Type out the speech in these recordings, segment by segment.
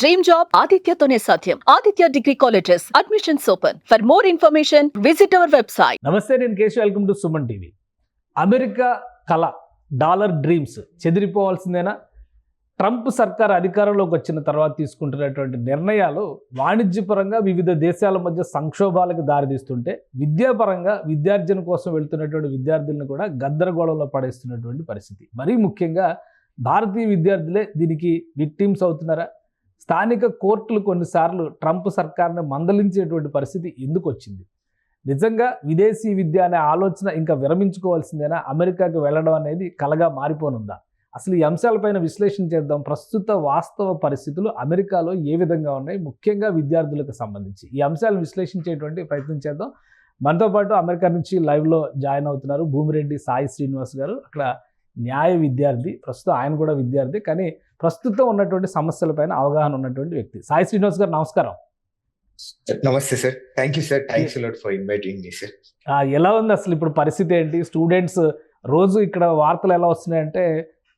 Dream job ఆదిత్యతోనే సాధ్యం Aditya degree colleges admissions open for more information visit our website నమస్తే నేను Keshav. Welcome to Suman TV America కళ dollar dreams చెదిరిపోవాల్సిందేనా? Trump సర్కార్ అధికారంలోకి వచ్చిన తర్వాత తీసుకుంటున్నటువంటి నిర్ణయాలు వాణిజ్యపరంగా వివిధ దేశాల మధ్య సంక్షోభాలకు దారితీస్తుంటే విద్యాపరంగా విద్యార్జన కోసం వెళ్తున్నటువంటి విద్యార్థులను కూడా గద్దరగోళంలో పడేస్తున్నటువంటి పరిస్థితి. మరీ ముఖ్యంగా భారతీయ విద్యార్థులే దీనికి విక్టిమ్స్ అవుతున్నారా? స్థానిక కోర్టులు కొన్నిసార్లు ట్రంప్ సర్కార్ని మందలించేటువంటి పరిస్థితి ఎందుకు వచ్చింది నిజంగా విదేశీ విద్య అనే ఆలోచన ఇంకా విరమించుకోవాల్సిందేనా? అమెరికాకి వెళ్ళడం అనేది కలగా మారిపోనుందా? అసలు ఈ అంశాలపైన విశ్లేషణ చేద్దాం. ప్రస్తుత వాస్తవ పరిస్థితులు అమెరికాలో ఏ విధంగా ఉన్నాయి? ముఖ్యంగా విద్యార్థులకు సంబంధించి. ఈ అంశాలు విశ్లేషించేటువంటి ప్రయత్నం చేద్దాం. మనతో పాటు అమెరికా నుంచి లైవ్లో జాయిన్ అవుతున్నారు భూమిరెడ్డి సాయి శ్రీనివాస్ గారు. అక్కడ న్యాయ విద్యార్థి ప్రస్తుతం ఆయన కూడా విద్యార్థి కానీ ప్రస్తుతం ఉన్నటువంటి సమస్యలపైన అవగాహన ఉన్నటువంటి వ్యక్తి. సాయి శ్రీనివాస్ గారు నమస్కారం. నమస్తే sir. Thank you sir thanks lot for inviting me sir ఎలా ఉంది అసలు ఇప్పుడు పరిస్థితి ఏంటి? స్టూడెంట్స్ రోజు ఇక్కడ వార్తలు ఎలా వస్తున్నాయంటే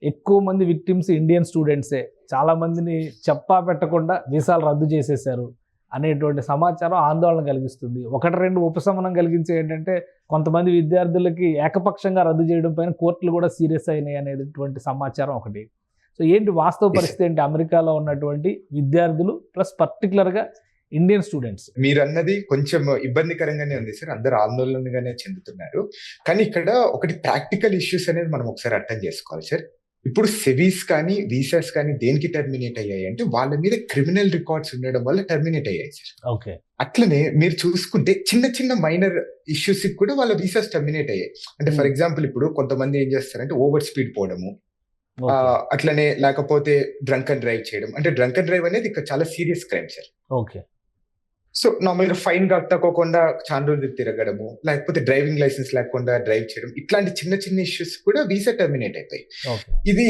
ఎక్కువ మంది విక్టిమ్స్ ఇండియన్ స్టూడెంట్సే చాలా మందిని చెప్పా పెట్టకుండా వీసాలు రద్దు చేసేశారు అనేటువంటి సమాచారం ఆందోళన కలిగిస్తుంది. ఒకటి రెండు ఉపశమనం కలిగించే ఏంటంటే కొంతమంది విద్యార్థులకి ఏకపక్షంగా రద్దు చేయడం పైన కోర్టులు కూడా సీరియస్ అయినాయి అనేటువంటి సమాచారం ఒకటి. సో ఏంటి వాస్తవ పరిస్థితి ఏంటి? అమెరికాలో ఉన్నటువంటి విద్యార్థులు ప్లస్ పర్టికులర్గా ఇండియన్ స్టూడెంట్స్. మీరు అన్నది కొంచెం ఇబ్బందికరంగానే ఉంది సార్. అందరు ఆందోళనగానే చెందుతున్నారు. కానీ ఇక్కడ ఒకటి ప్రాక్టికల్ ఇష్యూస్ అనేది మనం ఒకసారి అర్థం చేసుకోవాలి సార్. ఇప్పుడు సెవీస్ కానీ వీసాస్ కానీ దేనికి టర్మినేట్ అయ్యాయి అంటే వాళ్ళ మీద క్రిమినల్ రికార్డ్స్ ఉండడం వల్ల టర్మినేట్ అయ్యాయి సార్. ఓకే. అట్లనే మీరు చూసుకుంటే చిన్న చిన్న మైనర్ ఇష్యూస్ కూడా వాళ్ళ వీసాస్ టర్మినేట్ అయ్యాయి. అంటే ఫర్ Hmm. ఎగ్జాంపుల్ ఇప్పుడు కొంతమంది ఏం చేస్తారంటే ఓవర్ స్పీడ్ పోవడము అట్లనే లేకపోతే డ్రంక్ అండ్ డ్రైవ్ చేయడం. అంటే డ్రంక్ అండ్ డ్రైవ్ అనేది ఇక్కడ చాలా serious crime sir. Okay. So నార్మల్గా ఫైన్ కట్టకోకుండా చాలా రోజులు తిరగడము లేకపోతే డ్రైవింగ్ లైసెన్స్ లేకుండా డ్రైవ్ చేయడం ఇట్లాంటి చిన్న చిన్న ఇష్యూస్ కూడా వీసా టర్మినేట్ అయిపోయి ఇది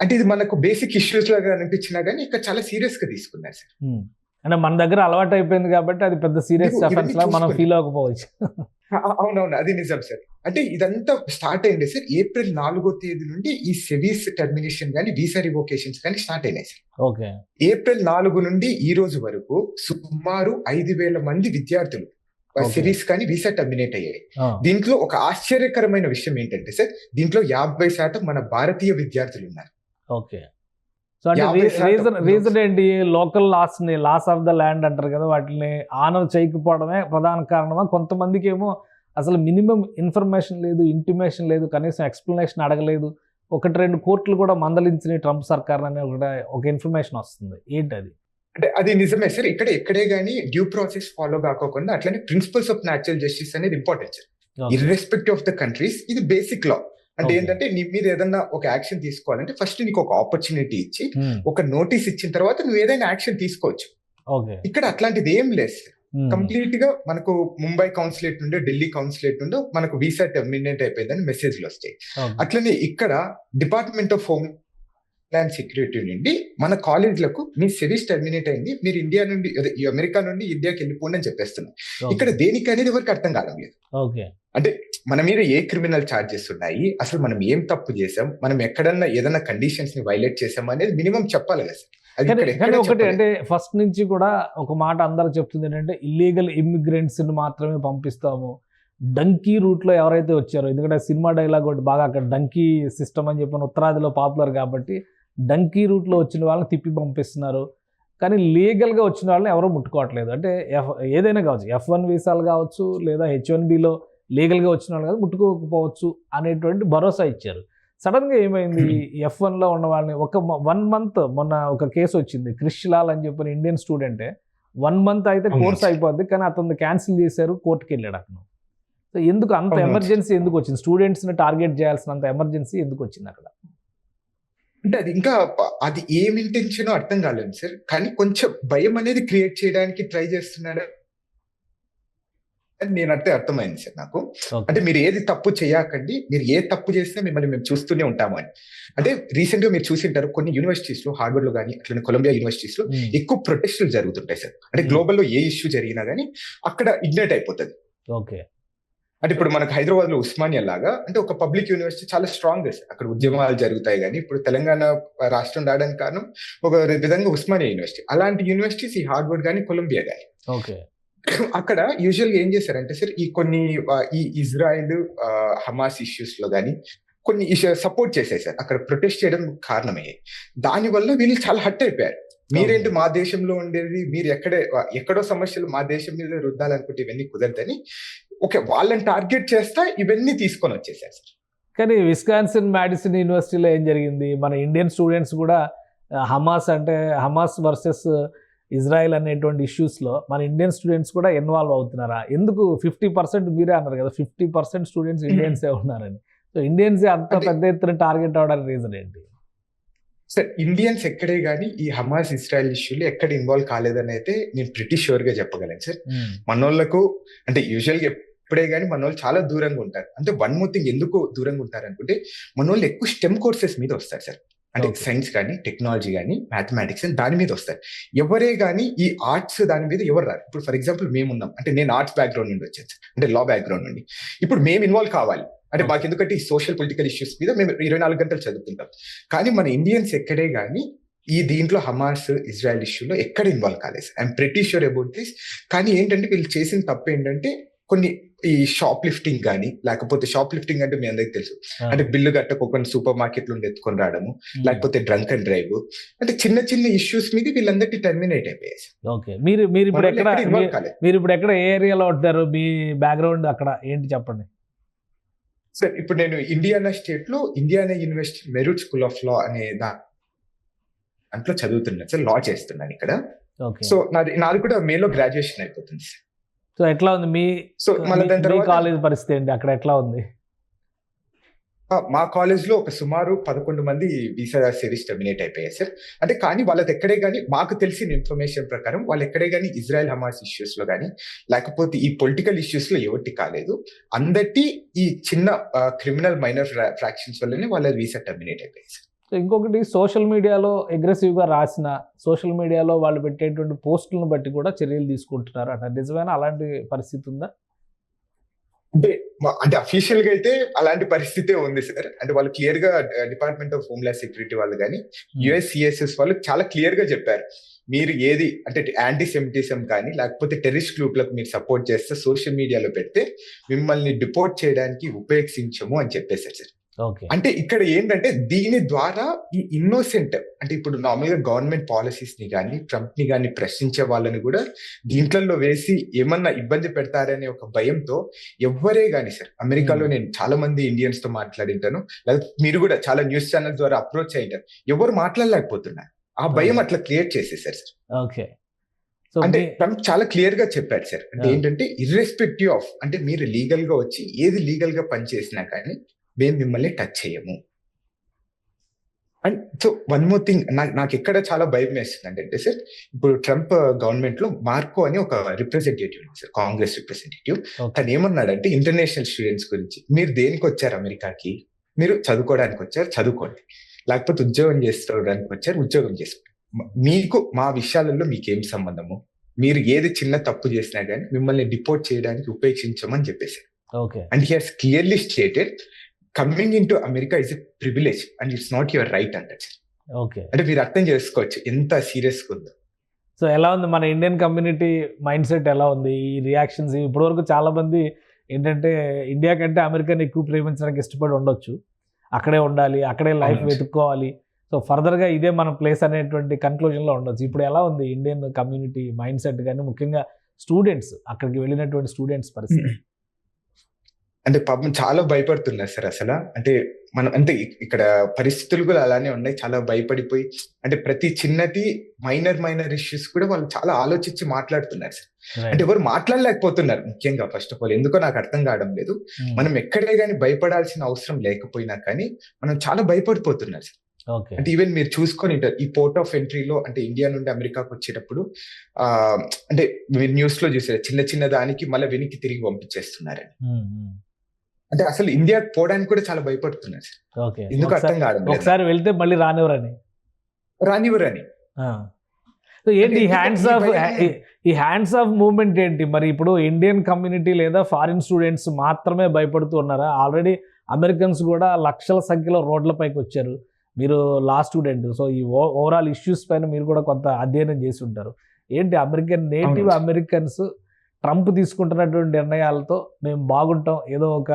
అంటే ఇది మనకు బేసిక్ ఇష్యూస్ లాగా అనిపించినా కానీ ఇక్కడ చాలా సీరియస్గా తీసుకున్నారు సార్. ఉమ్. అంటే మన దగ్గర అలవాటు అయిపోయింది కాబట్టి అది పెద్ద సీరియస్ అఫెన్స్ లా మనం. ఫీల్ అవ్వకపోవచ్చు. అవునవును అది నిజం సార్. అంటే ఇదంతా స్టార్ట్ అయింది సార్. ఏప్రిల్ నాలుగో తేదీ నుండి ఈ సెవీస్ టర్మినేషన్ కానీ వీసా రివోకేషన్స్ కానీ స్టార్ట్ అయినాయి సార్. ఓకే. ఏప్రిల్ నాలుగు నుండి ఈ రోజు వరకు సుమారు ఐదు వేల మంది విద్యార్థులు. సిరీస్ కానీ వీసా టర్మినేట్ అయ్యాయి. దీంట్లో ఒక ఆశ్చర్యకరమైన విషయం ఏంటంటే సార్ దీంట్లో యాభై శాతం మన భారతీయ విద్యార్థులు ఉన్నారు. ఓకే. సో అంటే. రీజన్ ఏంటి? లోకల్ లాస్ని లాస్ ఆఫ్ ద ల్యాండ్ అంటారు కదా వాటిని ఆనర్ చేయకపోవడమే ప్రధాన కారణమా? కొంతమందికి ఏమో అసలు మినిమం ఇన్ఫర్మేషన్ లేదు ఇంటిమేషన్ లేదు కనీసం ఎక్స్ప్లెనేషన్ అడగలేదు. ఒకటి రెండు కోర్టులు కూడా మందలించిన ట్రంప్ సర్కార్ అనే ఒక ఇన్ఫర్మేషన్ వస్తుంది. ఏంటి అది అంటే అది నిజమే. సార్ ఇక్కడ ఎక్కడే గానీ డ్యూ ప్రాసెస్ ఫాలో కాకోకుండా అట్లనే ప్రిన్సిపల్స్ ఆఫ్ న్యాచురల్ జస్టిస్ అనేది important sir irrespective of the countries ఇది బేసిక్ లా అంటే. ఏంటంటే నీ మీద ఏదన్నా ఒక యాక్షన్ తీసుకోవాలంటే ఫస్ట్ నీకు ఒక ఆపర్చునిటీ ఇచ్చి ఉమ్, ఒక నోటీస్ ఇచ్చిన తర్వాత నువ్వు ఏదైనా యాక్షన్ తీసుకోవచ్చు. ఇక్కడ అట్లాంటిది ఏం లేదు. కంప్లీట్గా మనకు ముంబై కౌన్సిలేట్ నుండి ఢిల్లీ కౌన్సిలేట్ నుండి మనకు వీసా టర్మినేట్ అయిపోయిందని మెసేజ్లు వస్తాయి. అట్లనే ఇక్కడ department of homeland security నుండి మన కాలేజ్లకు మీ సెవీస్ టర్మినేట్ అయింది. మీరు ఇండియా నుండి అమెరికా నుండి ఇండియాకి వెళ్ళిపోండి అని చెప్పేస్తున్నారు. ఇక్కడ దేనికి అనేది ఎవరికి అర్థం కావడం లేదు. అంటే మన మీద ఏ క్రిమినల్ ఛార్జెస్ ఉన్నాయి? అసలు మనం ఏం తప్పు చేసాం మనం ఎక్కడన్నా ఏదైనా కండిషన్స్ని వైలేట్ చేసాం అనేది మినిమం చెప్పాలి కదా కానీ ఒకటి. అంటే ఫస్ట్ నుంచి కూడా ఒక మాట అందరూ చెప్తుంది ఏంటంటే ఇల్లీగల్ ఇమ్మిగ్రెంట్స్ మాత్రమే పంపిస్తాము. డంకీ రూట్లో ఎవరైతే వచ్చారో ఎందుకంటే సినిమా డైలాగ్ ఒకటి బాగా అక్కడ డంకీ సిస్టమ్ అని చెప్పిన ఉత్తరాదిలో పాపులర్ కాబట్టి డంకీ రూట్లో వచ్చిన వాళ్ళని తిప్పి పంపిస్తున్నారు. కానీ లీగల్గా వచ్చిన వాళ్ళని ఎవరూ ముట్టుకోవట్లేదు. అంటే ఎఫ్ ఏదైనా కావచ్చు ఎఫ్ వన్ వీసాలు కావచ్చు లేదా హెచ్ వన్ బిలో లీగల్గా వచ్చిన వాళ్ళు కాదు ముట్టుకోకపోవచ్చు అనేటువంటి భరోసా ఇచ్చారు. సడన్గా ఏమైంది? ఎఫ్ వన్లో ఉన్న వాళ్ళని ఒక వన్ మంత్ మొన్న ఒక కేసు వచ్చింది. క్రిష్ లాల్ అని చెప్పిన ఇండియన్ స్టూడెంటే. వన్ మంత్ అయితే. కోర్స్ అయిపోద్ది కానీ అతను క్యాన్సిల్ చేశారు కోర్టుకి వెళ్ళాడు అతను. సో ఎందుకు అంత. ఎమర్జెన్సీ ఎందుకు వచ్చింది? స్టూడెంట్స్ని టార్గెట్ చేయాల్సినంత ఎమర్జెన్సీ ఎందుకు వచ్చింది అక్కడ? అంటే అది ఇంకా అది ఏం ఇంటెన్షన్ అర్థం కాలేదు సార్. కానీ కొంచెం భయం అనేది క్రియేట్ చేయడానికి ట్రై చేస్తున్నాడు అని నేను అంటే అర్థమైంది సార్ నాకు. అంటే మీరు ఏది తప్పు చేయకండి మీరు ఏ తప్పు చేసినా మిమ్మల్ని మేము చూస్తూనే ఉంటాము అని. అంటే రీసెంట్గా మీరు చూసింటారు కొన్ని యూనివర్సిటీస్లో హార్వర్డ్లో కానీ అట్లనే కొలంబియా యూనివర్సిటీస్లో ఎక్కువ ప్రొటెస్టులు జరుగుతుంటాయి సార్. అంటే. గ్లోబల్లో ఏ ఇష్యూ జరిగినా కానీ అక్కడ ఇగ్నైట్ అయిపోతుంది. ఓకే. అంటే ఇప్పుడు మనకు హైదరాబాద్లో ఉస్మానియా లాగా అంటే ఒక పబ్లిక్ యూనివర్సిటీ చాలా స్ట్రాంగ్ అక్కడ ఉద్యమాలు జరుగుతాయి కానీ ఇప్పుడు తెలంగాణ రాష్ట్రం రావడానికి కారణం ఒక విధంగా ఉస్మానియా యూనివర్సిటీ. అలాంటి యూనివర్సిటీస్ ఈ హార్వర్డ్ కానీ కొలంబియా కానీ ఓకే. అక్కడ యూజువల్గా ఏం చేశారంటే సార్ ఈ కొన్ని ఈ ఇజ్రాయెల్ హమాస్ ఇష్యూస్లో కానీ కొన్ని సపోర్ట్ చేశాయి సార్ అక్కడ ప్రొటెస్ట్ చేయడం కారణమయ్యాయి. దానివల్ల వీళ్ళు చాలా హట్ అయిపోయారు. మీరేంటి మా దేశంలో ఉండేది? మీరు ఎక్కడే ఎక్కడో సమస్యలు మా దేశం మీద రుద్దాలనుకుంటే ఇవన్నీ కుదరదని ఓకే వాళ్ళని టార్గెట్ చేస్తా ఇవన్నీ తీసుకొని వచ్చేసారు సార్ కానీ విస్కాన్సిన్ మ్యాడిసిన్ యూనివర్సిటీలో ఏం జరిగింది? మన ఇండియన్ స్టూడెంట్స్ కూడా హమాస్ అంటే హమాస్ వర్సెస్ ఇజ్రాయెల్ అనేటువంటి ఇష్యూస్లో మన ఇండియన్ స్టూడెంట్స్ కూడా ఇన్వాల్వ్ అవుతున్నారా? ఎందుకు ఫిఫ్టీ పర్సెంట్ మీరే అన్నారు కదా ఫిఫ్టీ పర్సెంట్ స్టూడెంట్స్ ఇండియన్సే ఉన్నారని. సో ఇండియన్సే అంత పెద్ద ఎత్తున టార్గెట్ అవడానికి రీజన్ ఏంటి? సార్ ఇండియన్స్ ఎక్కడే కానీ ఈ హమాస్ ఇస్రాయల్ ఇష్యూలో ఎక్కడ ఇన్వాల్వ్ కాలేదని అయితే నేను ప్రిటీ షూర్గా చెప్పగలను సార్. మనోళ్ళకు అంటే యూజువల్గా ఎప్పుడే కానీ మన వాళ్ళు చాలా దూరంగా ఉంటారు. అంటే వన్ మోర్ థింగ్ ఎందుకు దూరంగా ఉంటారు అనుకుంటే మన వాళ్ళు ఎక్కువ స్టెమ్ కోర్సెస్ మీద వస్తారు సార్. అంటే. సైన్స్ కానీ టెక్నాలజీ కానీ మ్యాథమెటిక్స్ అని దాని మీద వస్తారు ఎవరే కానీ ఈ ఆర్ట్స్ దాని మీద ఎవరు రారు. ఇప్పుడు ఫర్ ఎగ్జాంపుల్ మేము ఉన్నాం అంటే నేను ఆర్ట్స్ బ్యాక్గ్రౌండ్ నుండి వచ్చాను. సార్ అంటే లా బ్యాక్గ్రౌండ్ నుండి. ఇప్పుడు మేము ఇన్వాల్వ్ కావాలి. అంటే. మాకు ఎందుకంటే ఈ సోషల్ పొలిటికల్ ఇష్యూస్ మీద మేము ఇరవై నాలుగు గంటలు చదువుతుంటాం. కానీ మన ఇండియన్స్ ఎక్కడే కానీ ఈ దీంట్లో హమాస్ ఇజ్రాయెల్ ఇష్యూలో ఎక్కడ ఇన్వాల్వ్ కాలేదు. I'm pretty sure about this. కానీ ఏంటంటే వీళ్ళు చేసిన తప్పు ఏంటంటే కొన్ని ఈ షాప్ లిఫ్టింగ్ కానీ లేకపోతే షాప్ లిఫ్టింగ్ అంటే మీ అందరికి తెలుసు. అంటే బిల్లు కట్టకోకుండా సూపర్ మార్కెట్ నుండి ఎత్తుకొని రావడము లేకపోతే డ్రంక్ అండ్ డ్రైవ్ అంటే చిన్న చిన్న ఇష్యూస్ మీద వీళ్ళందరికీ టర్మినేట్ అయిపోయాయి ఓకే. మీరు మీరు ఇప్పుడు ఎక్కడ మీరు ఇప్పుడు ఎక్కడ ఏ ఏరియాలో ఉంటారు మీ బ్యాక్గ్రౌండ్ అక్కడ ఏంటి చెప్పండి? సార్ ఇప్పుడు నేను ఇండియానా స్టేట్లో Indiana university Maurer school of law అనే దాంట్లో చదువుతున్నాను సార్ లా చేస్తున్నాను ఇక్కడ. ఓకే. సో నాది నాది కూడా మేలో గ్రాడ్యుయేషన్ అయిపోతుంది సార్. సో ఎట్లా ఉంది మీ సో మళ్ళీ దాని మీ తర్వాత కాలేజ్ పరిస్థితి ఏంటి? అక్కడ ఎట్లా ఉంది? ఆ, మా కాలేజ్లో ఒక సుమారు పదకొండు మంది వీసా సిరీస్ టర్మినేట్ అయిపోయాయి సార్. అంటే కానీ వాళ్ళది ఎక్కడే కానీ మాకు తెలిసిన ఇన్ఫర్మేషన్ ప్రకారం వాళ్ళు ఎక్కడే కానీ ఇజ్రాయెల్ హమాస్ ఇష్యూస్లో కానీ లేకపోతే ఈ పొలిటికల్ ఇష్యూస్లో ఎవరికి కాలేదు. అందరికీ ఈ చిన్న క్రిమినల్ మైనర్ ఫ్రాక్షన్స్ వల్లనే వాళ్ళ వీసా టర్మినేట్ అయిపోయాయి సార్. సో ఇంకొకటి సోషల్ మీడియాలో అగ్రెసివ్గా రాసిన సోషల్ మీడియాలో వాళ్ళు పెట్టేటువంటి పోస్టులను బట్టి కూడా చర్యలు తీసుకుంటున్నారు అంటే. నిజమైన? అలాంటి పరిస్థితి ఉందా? అంటే అంటే అఫీషియల్గా అయితే అలాంటి పరిస్థితే ఉంది సార్ అంటే వాళ్ళు క్లియర్గా డిపార్ట్మెంట్ ఆఫ్ హోమ్లాండ్ సెక్యూరిటీ వాళ్ళు కానీ యుఎస్ సిఎస్ఎస్ వాళ్ళు చాలా క్లియర్గా చెప్పారు. మీరు ఏది అంటే యాంటీ సెమిటిజం కానీ లేకపోతే టెర్రరిస్ట్ గ్రూప్లకు మీరు సపోర్ట్ చేస్తే సోషల్ మీడియాలో పెడితే మిమ్మల్ని డిపోర్ట్ చేయడానికి ఉపయోగించము అని చెప్పేశారు సార్ అంటే ఇక్కడ ఏంటంటే దీని ద్వారా ఈ ఇన్నోసెంట్ అంటే ఇప్పుడు నార్మల్గా గవర్నమెంట్ పాలసీస్ని కానీ ట్రంప్ని కానీ ప్రశ్నించే వాళ్ళని కూడా దీంట్లలో వేసి ఏమన్నా ఇబ్బంది పెడతారనే ఒక భయంతో ఎవ్వరే గాని సార్ అమెరికాలో Hmm. నేను చాలా మంది ఇండియన్స్తో మాట్లాడింటాను. లేకపోతే మీరు కూడా చాలా న్యూస్ ఛానల్ ద్వారా అప్రోచ్ అయ్యింటారు. ఎవరు మాట్లాడలేకపోతున్నారు. ఆ భయం. అట్లా క్రియేట్ చేసేసారు సార్. ఓకే. అంటే ట్రంప్ చాలా క్లియర్గా చెప్పారు సార్. అంటే. ఏంటంటే ఇర్రెస్పెక్టివ్ ఆఫ్ అంటే మీరు లీగల్గా వచ్చి ఏది లీగల్గా పనిచేసినా కానీ మేము మిమ్మల్ని టచ్ చేయము. And so one more thing నాకు నాకు ఎక్కడ చాలా భయం వేస్తుంది అంటే సార్ ఇప్పుడు ట్రంప్ గవర్నమెంట్లో మార్కో అని ఒక రిప్రజెంటేటివ్ సార్ కాంగ్రెస్ రిప్రజెంటేటివ్. తను ఏమన్నాడంటే ఇంటర్నేషనల్ స్టూడెంట్స్ గురించి మీరు దేనికి వచ్చారు అమెరికాకి? మీరు చదువుకోవడానికి వచ్చారు చదువుకోండి. లేకపోతే ఉద్యోగం చేసుకోవడానికి వచ్చారు ఉద్యోగం చేసుకోండి. మీకు మా విషయాలలో మీకేం సంబంధము? మీరు ఏది చిన్న తప్పు చేసినా కానీ మిమ్మల్ని డిపోర్ట్ చేయడానికి ఉపేక్షించమని చెప్పేసి okay and he has clearly stated coming in to America is a privilege and it's not your right అంటారు ఓకే అంటే మీరు అర్థం చేసుకోవచ్చు ఎంత సీరియస్ ఉందో. సో ఎలా ఉంది మన ఇండియన్ కమ్యూనిటీ మైండ్ సెట్ ఎలా ఉంది? ఈ రియాక్షన్స్ ఇప్పటివరకు చాలా మంది ఏంటంటే ఇండియా కంటే అమెరికాని ఎక్కువ ప్రేమించడానికి ఇష్టపడి ఉండొచ్చు. అక్కడే ఉండాలి అక్కడే లైఫ్. వెతుక్కోవాలి. సో ఫర్దర్గా ఇదే మన ప్లేస్ అనేటువంటి కన్క్లూజన్లో ఉండొచ్చు. ఇప్పుడు ఎలా ఉంది ఇండియన్ కమ్యూనిటీ మైండ్ సెట్ కానీ ముఖ్యంగా స్టూడెంట్స్ అక్కడికి వెళ్ళినటువంటి స్టూడెంట్స్ పరిస్థితి. అంటే పాపం చాలా భయపడుతున్నారు సార్ అసలు. అంటే మనం అంటే ఇక్కడ పరిస్థితులు కూడా అలానే ఉన్నాయి. చాలా భయపడిపోయి అంటే ప్రతి చిన్నటి మైనర్ మైనర్ ఇష్యూస్ కూడా వాళ్ళు చాలా ఆలోచించి మాట్లాడుతున్నారు సార్. అంటే ఎవరు మాట్లాడలేకపోతున్నారు ముఖ్యంగా ఫస్ట్ ఆఫ్ ఆల్. ఎందుకో నాకు అర్థం కావడం లేదు. మనం ఎక్కడే కానీ భయపడాల్సిన అవసరం లేకపోయినా కానీ మనం చాలా భయపడిపోతున్నారు సార్. అంటే ఈవెన్ మీరు చూసుకొని ఉంటారు ఈ పోర్ట్ ఆఫ్ ఎంట్రీలో అంటే ఇండియా నుండి అమెరికాకు వచ్చేటప్పుడు ఆ అంటే మీరు న్యూస్లో చూసారు చిన్న చిన్న దానికి మళ్ళీ వెనక్కి తిరిగి పంపించేస్తున్నారని. అంటే అసలు ఇండియా పోవడానికి కూడా చాలా భయపడుతున్నారు. ఎందుకు అర్థం లేదు. ఒకసారి వెళ్తే మళ్ళీ రానివ్వరని. రానివ్వరని. ఏంటి హ్యాండ్స్ ఆఫ్ ఈ హ్యాండ్స్ ఆఫ్ మూవ్మెంట్ ఏంటి? మరి ఇప్పుడు ఇండియన్ కమ్యూనిటీ లేదా ఫారిన్ స్టూడెంట్స్ మాత్రమే భయపడుతూ ఉన్నారా? ఆల్రెడీ అమెరికన్స్ కూడా లక్షల సంఖ్యలో రోడ్లపైకి వచ్చారు. మీరు లా స్టూడెంట్ సో ఈ ఓవరాల్ ఇష్యూస్ పైన మీరు కూడా కొంత అధ్యయనం చేసి ఉంటారు. ఏంటి అమెరికన్ నేటివ్. అమెరికన్స్ ట్రంప్ తీసుకుంటున్నటువంటి నిర్ణయాలతో మేము బాగుంటాం. ఏదో ఒక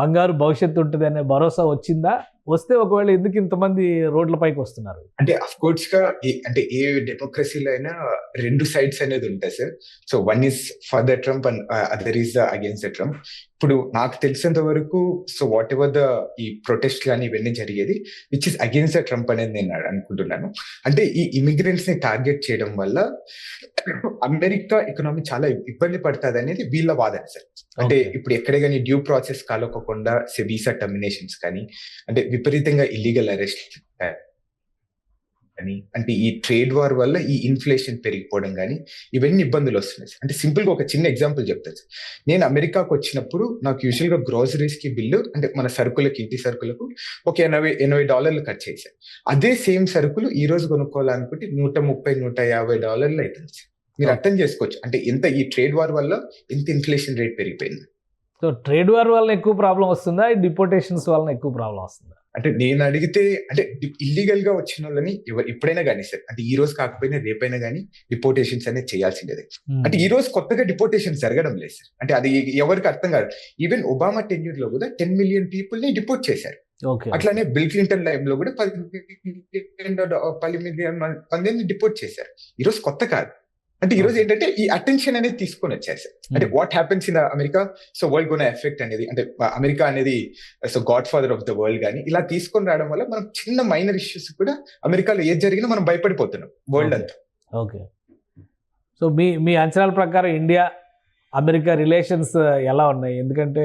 బంగారు భవిష్యత్తు ఉంటుంది అనే భరోసా వచ్చిందా? వస్తే ఒకవేళ ఎందుకు ఇంతమంది రోడ్లపైకి వస్తున్నారు? అంటే అఫ్ కోర్స్గా ఏ- అంటే ఏ డెమోక్రసీలో అయినా రెండు సైడ్స్ అనేది ఉంటాయి sir so one is for the Trump and other is the against the Trump ఇప్పుడు నాకు తెలిసినంత వరకు సో వాట్ ఎవర్ ద ఈ ప్రొటెస్ట్ కానీ ఇవన్నీ జరిగేది which is against the Trump అనేది నేను అనుకుంటున్నాను. అంటే ఈ ఇమిగ్రెంట్స్ని టార్గెట్ చేయడం వల్ల అమెరికా ఎకనామీ చాలా ఇబ్బంది పడుతుంది అనేది వీళ్ళ వాదన సార్ అంటే. ఇప్పుడు ఎక్కడే కానీ డ్యూ ప్రాసెస్ కాలకోకుండా వీసా టర్మినేషన్స్ కానీ అంటే విపరీతంగా ఇల్లీగల్ అరెస్ట్ కానీ అంటే ఈ ట్రేడ్ వార్ వల్ల ఈ ఇన్ఫ్లేషన్ పెరిగిపోవడం కానీ ఇవన్నీ ఇబ్బందులు వస్తున్నాయి. అంటే సింపుల్గా ఒక చిన్న ఎగ్జాంపుల్ చెప్తాను నేను అమెరికాకు వచ్చినప్పుడు నాకు యూజువల్గా గ్రోసరీస్కి బిల్లు అంటే మన సరుకులకి ఇంటి సరుకులకు ఒక ఎనభై ఎనభై డాలర్లు ఖర్చు చేశారు. అదే సేమ్ సరుకులు ఈ రోజు కొనుక్కోవాలనుకుంటే నూట ముప్పై నూట యాభై డాలర్లు అవుతుంది మీరు అర్థం చేసుకోవచ్చు. అంటే ఎంత ఈ ట్రేడ్ వార్ వల్ల ఎంత ఇన్ఫ్లేషన్ రేట్ పెరిగిపోయింది. సో ట్రేడ్ వార్ వల్ల ఎక్కువ ప్రాబ్లం వస్తుందా? డిపోటేషన్స్ వల్ల ఎక్కువ ప్రాబ్లం వస్తుందా? అంటే నేను అడిగితే అంటే ఇల్లీగల్గా వచ్చిన వాళ్ళని ఎవరు ఎప్పుడైనా కానీ సార్ అంటే ఈ రోజు కాకపోయినా రేపైనా కానీ డిపోటేషన్స్ అనేది చేయాల్సిందే అంటే ఈ రోజు కొత్తగా డిపోటేషన్ జరగడం లేదు సార్ అంటే అది ఎవరికి అర్థం కాదు ఈవెన్ ఒబామా టెన్యూర్లో కూడా టెన్ మిలియన్ పీపుల్ని డిపోర్ట్ చేశారు అట్లానే బిల్ క్లింటన్ లైఫ్లో కూడా పది మిలియన్ పది మిలియన్ మందిని డిపోర్ట్ చేశారు ఈ రోజు కొత్త కాదు అంటే ఈ రోజు ఏంటంటే ఈ అటెన్షన్ అనేది తీసుకొని వచ్చారు సార్. అంటే what happens in America so world gone effect అనేది అంటే అమెరికా అనేది so godfather of the world కానీ ఇలా తీసుకొని రావడం వల్ల మనం చిన్న మైనర్ ఇష్యూస్ కూడా అమెరికాలో ఏది జరిగినా మనం భయపడిపోతున్నాం వరల్డ్ అంతా. ఓకే సో మీ మీ అంచనాల ప్రకారం ఇండియా అమెరికా రిలేషన్స్ ఎలా ఉన్నాయి? ఎందుకంటే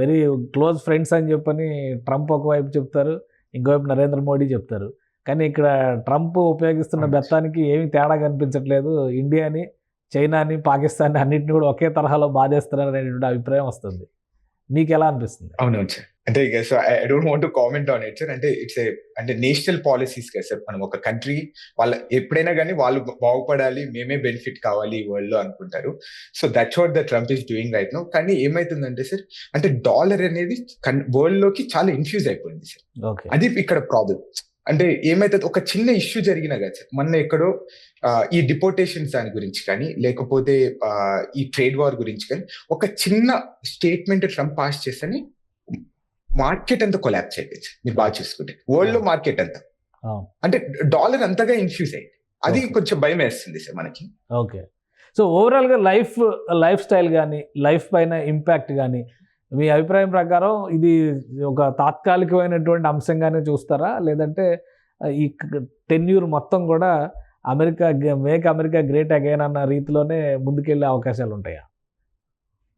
వెరీ క్లోజ్ ఫ్రెండ్స్ అని చెప్పని ట్రంప్ ఒకవైపు చెప్తారు ఇంకోవైపు నరేంద్ర మోడీ చెప్తారు. కానీ ఇక్కడ ట్రంప్ ఉపయోగిస్తున్న అవును. బెత్తానికి ఏమీ తేడా కనిపించట్లేదు. ఇండియాని చైనాని పాకిస్తాన్ అన్నింటిని కూడా ఒకే తరహాలో బాధేస్తున్నారు అనేటువంటి అభిప్రాయం వస్తుంది. మీకు ఎలా అనిపిస్తుంది? సార్. అంటే so I don't want to comment on it sir అంటే ఇట్స్ ఏ అంటే నేషనల్ పాలసీస్ కదా సార్. మనం ఒక కంట్రీ వాళ్ళ ఎప్పుడైనా కానీ వాళ్ళు బాగుపడాలి మేమే బెనిఫిట్ కావాలి ఈ వరల్డ్లో అనుకుంటారు. So that's what the Trump is doing right no కానీ ఏమైతుందంటే సార్ అంటే డాలర్ అనేది వరల్డ్లోకి చాలా ఇన్ఫ్యూజ్ అయిపోయింది సార్ ఓకే అది ఇక్కడ ప్రాబ్లం అంటే ఏమైతుంది ఒక చిన్న ఇష్యూ జరిగినా కదా సార్ మొన్న ఎక్కడో ఈ డిపోటేషన్స్ దాని గురించి కానీ లేకపోతే ఈ ట్రేడ్ వార్ గురించి కానీ ఒక చిన్న స్టేట్మెంట్ ట్రంప్ పాస్ చేస్తేనే మార్కెట్ అంతా కొలాప్స్ అయిపోయింది. మీరు బాగా చూసుకుంటే వరల్డ్లో మార్కెట్ అంతా. అంటే డాలర్ అంతగా ఇన్ఫ్యూజ్ అయింది అది. కొంచెం భయం వేస్తుంది సార్ మనకి ఓకే సో ఓవరాల్గా లైఫ్ లైఫ్ స్టైల్ కానీ లైఫ్ పైన ఇంపాక్ట్ కానీ మీ అభిప్రాయం ప్రకారం ఇది ఒక తాత్కాలికమైనటువంటి అంశంగానే చూస్తారా? లేదంటే ఈ టెన్యూర్ మొత్తం కూడా America make America great again అన్న రీతిలోనే ముందుకెళ్ళే అవకాశాలు ఉంటాయా?